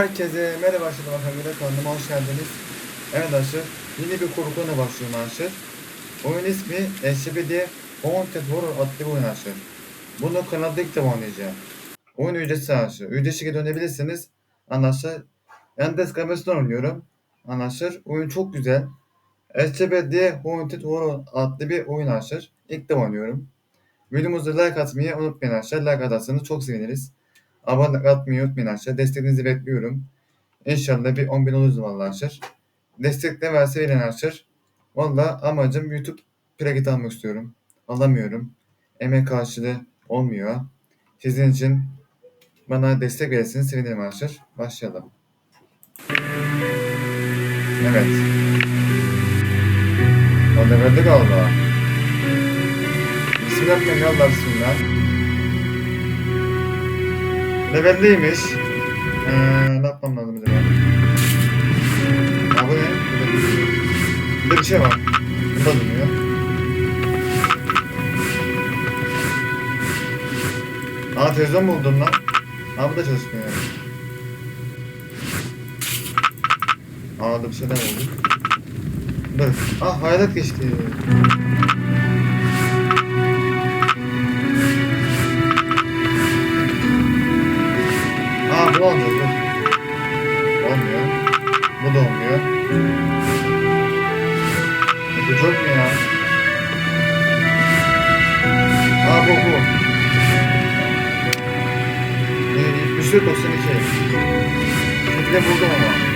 Herkese merhaba arkadaşlar arkadaşlar kanalıma hoş geldiniz. Evet arkadaşlar yeni bir korkuyla başlıyorum arkadaşlar. Oyun ismi SCPD Haunted Horror adlı bir oyun arkadaşlar. Bunu kanalda ilk defa oynayacağım. Oyun ücretsiz arkadaşlar. Ücretsiz şekilde oynayabilirsiniz. Arkadaşlar Yandex kamerasından oynuyorum. Arkadaşlar oyun çok güzel. SCPD Haunted Horror adlı bir oyun arkadaşlar. İlk defa oynuyorum. Videomuza like atmayı unutmayın arkadaşlar. Like atarsanız çok seviniriz. Abone atmayı unutmayın arkadaşlar. Desteklerinizi bekliyorum. İnşallah bir 10 bin oluruz vallahi arkadaşlar. Destek ne verse verin arkadaşlar. Valla amacım YouTube plaket almak istiyorum. Alamıyorum. Emek karşılığı olmuyor. Sizin için bana destek verirseniz sevinirim arkadaşlar. Başlayalım. Evet. O da verdi galiba. Bismillahirrahmanirrahim. Bismillah. Levelliymiş. Ee, ne yapmam lazım acaba? Ha bu ne? Burada bir, şey var. Burada duruyor. Aa televizyon buldum lan. Aa bu da çalışmıyor. Aa da bir şeyler oldu. Dur. Aa hayalet geçti. Aa bu olmuyor dur. Olmuyor. Bu da olmuyor. Bu çok mu ya? Aa bu bu. E, 74 92. Şimdi buldum ama.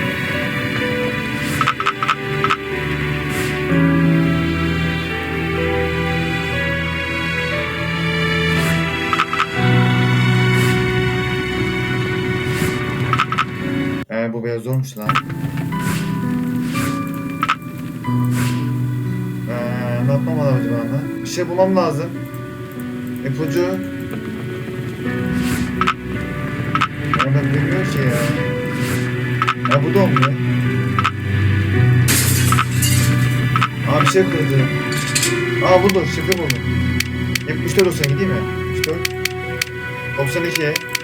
Biraz zormuş lan. Ee, ne yapmam lazım acaba ben? Bir şey bulmam lazım. İpucu. Ya ben bilmiyorum ki ya. Ya bu da olmuyor. Aa bir şey kırdı. Aa buldum, şifre buldum. 74 olsa gideyim mi? 74. 92.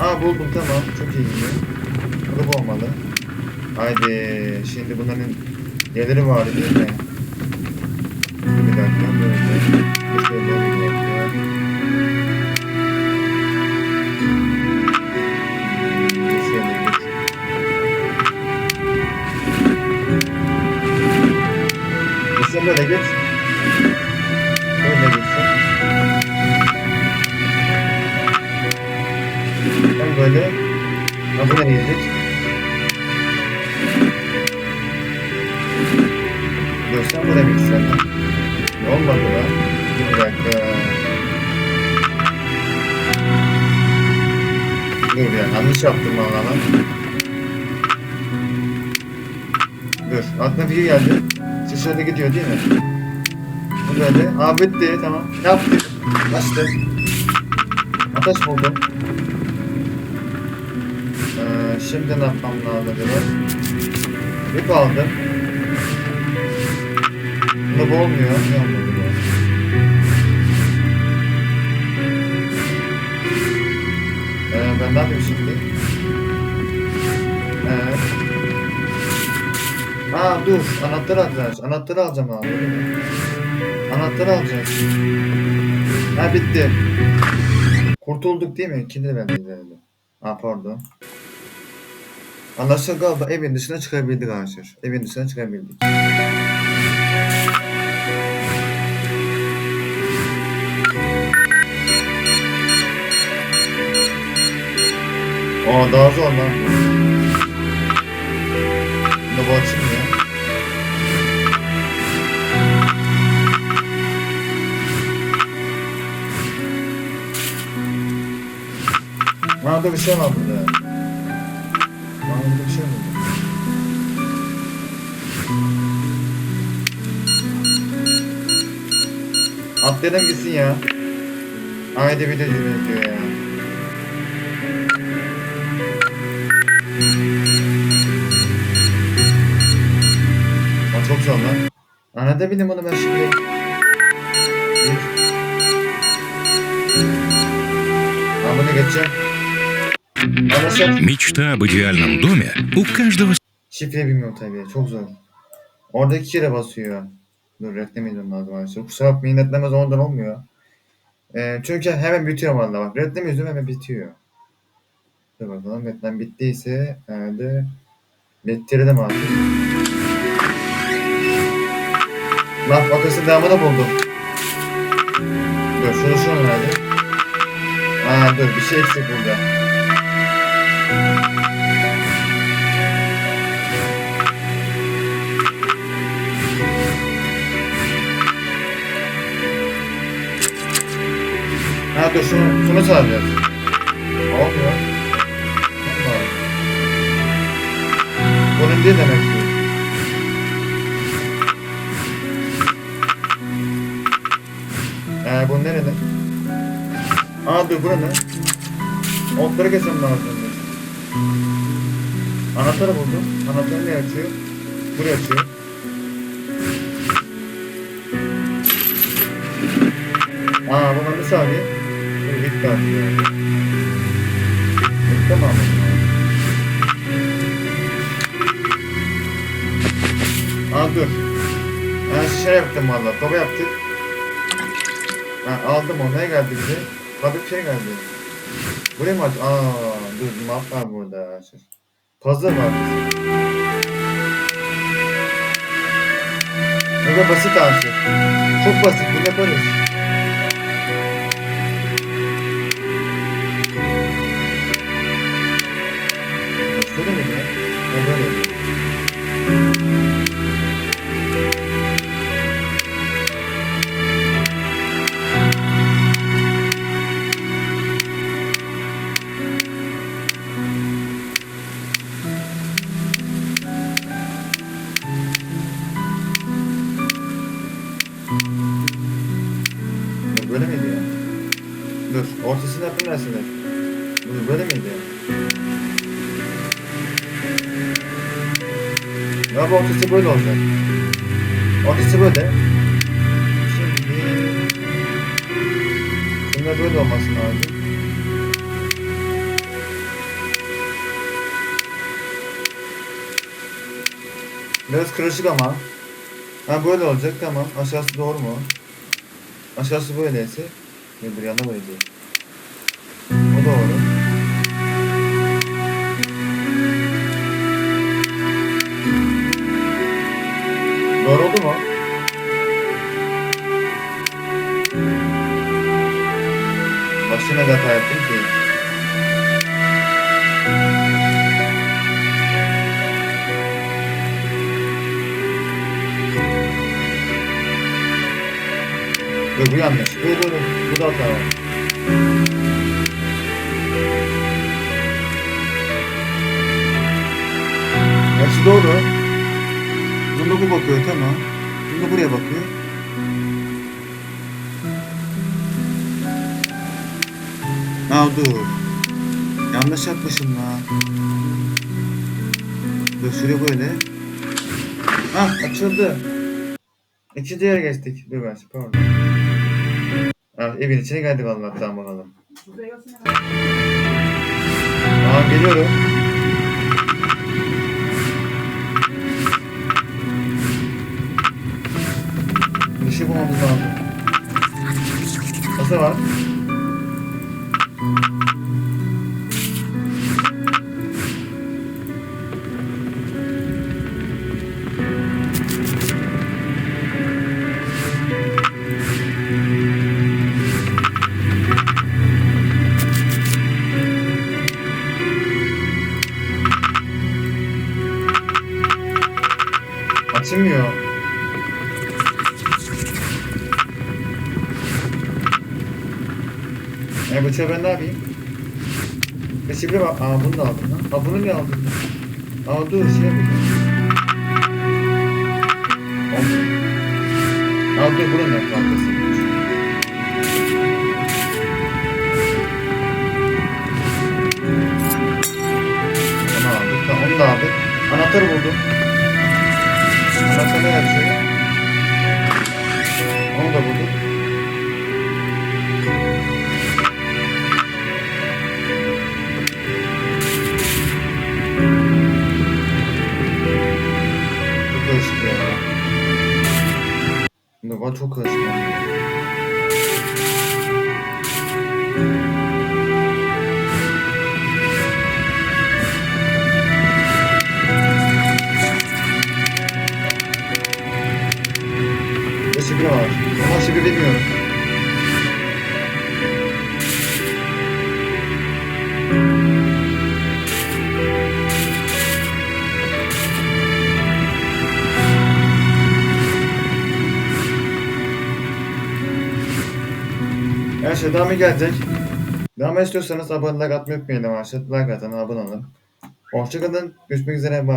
Aa buldum tamam. Çok iyi gidiyor. Olmalı. Haydi. Şimdi bunların yerleri var değil mi? Bir dakika. Böyle. Şöyle bir dakika. Sen böyle git. Böyle gitsin. Böyle. Dur sen buraya git sen. Ne olmadı lan? Bir dakika. Dur ya yanlış yaptım valla lan. Dur aklıma fikir geldi. Siz şöyle gidiyor değil mi? Bu böyle. Aa bitti tamam. Yaptık. Başladık. Ateş buldum. Ee, şimdi ne yapmam lazım acaba? İp aldım. Bunda bu olmuyor. Ne? Ee, ben ne yapayım şimdi? Ee, Aa dur. Anahtarı alacağız. Anahtarı alacağım abi. Anahtarı alacağız. Ha bitti. Kurtulduk değil mi? İkinci de ben de Ha pardon. Anlaşılan galiba evin dışına çıkabildik arkadaşlar. Evin dışına çıkabildik. Aa daha zor lan. Bunda bu açılmıyor. Da bir şey var burada. Burada bir şey var. Atlayalım gitsin ya. Haydi bir de diyor ya. Aa, çok zor lan. Anladın bildim bunu ben şimdi. Bir. Aa, bunu geçeceğim. Anlaşıldı. Мечта об идеальном доме у каждого Şifre bilmiyorum tabii. Çok zor. Orada iki kere basıyor. Dur reklam edeyim lazım arkadaşlar. Kusura bakmayın reklamaz ondan olmuyor. Ee, çünkü hemen bitiyor valla bak. Reklam yüzüm hemen bitiyor. Dur bakalım reklam bittiyse herhalde bittirelim artık. Laf vakası devamını buldum. Dur şunu şunu herhalde. Aa dur bir şey eksik burada. Ha dur şunu, şunu saracağız. Olmuyor. Bunun değil demek ki. Ee bu nerede? Aa dur bura ne? Otları kesmem lazım. Anahtarı buldum. Anahtarı ne açıyor? Buraya açıyor. Aa buna bir saniye. Dur bitti artık. Bitti mi? Aa dur. Ben şey yaptım valla. Baba yaptık. Ha, aldım. Ne geldi bize? Tabii bir şey geldi. Buraya mı aç? Aa dur map var burada. Puzzle var. Kadar basit abi. Çok basit. Bunu yaparız. Ortasını yapın versene. Dur, böyle miydi ya? Bu ortası böyle olacak. Ortası böyle. Şimdi... Şunda böyle olması lazım. Biraz karışık ama. Ha böyle olacak tamam. Aşağısı doğru mu? Aşağısı böyleyse. Bir yana böyle değil. Dur bu yanlış. Dur dur dur. Bu da hata var. Gerçi doğru. Bunda bu bakıyor tamam. Bunda buraya bakıyor. Ha dur. Yanlış yapmışım lan. Dur şuraya böyle. Hah açıldı. İkinci yere geçtik. Dur ben pardon. Ha, evin içine geldik vallahi tamam bakalım. Aa geliyorum. E çöp ben ne yapayım? E şimdi bak. Aa bunu da aldım lan. Aa bunu niye aldın? Aa dur şey yapayım. Aa dur buranın aldık. Anahtarı buldum. Kafa çok karışık. Ve şifre var. Ama şifre bilmiyorum. Her şey devam gelecek. Devam istiyorsanız abone like atmayı unutmayın arkadaşlar. Like atın, abone olun. Hoşçakalın. Görüşmek üzere. Bye.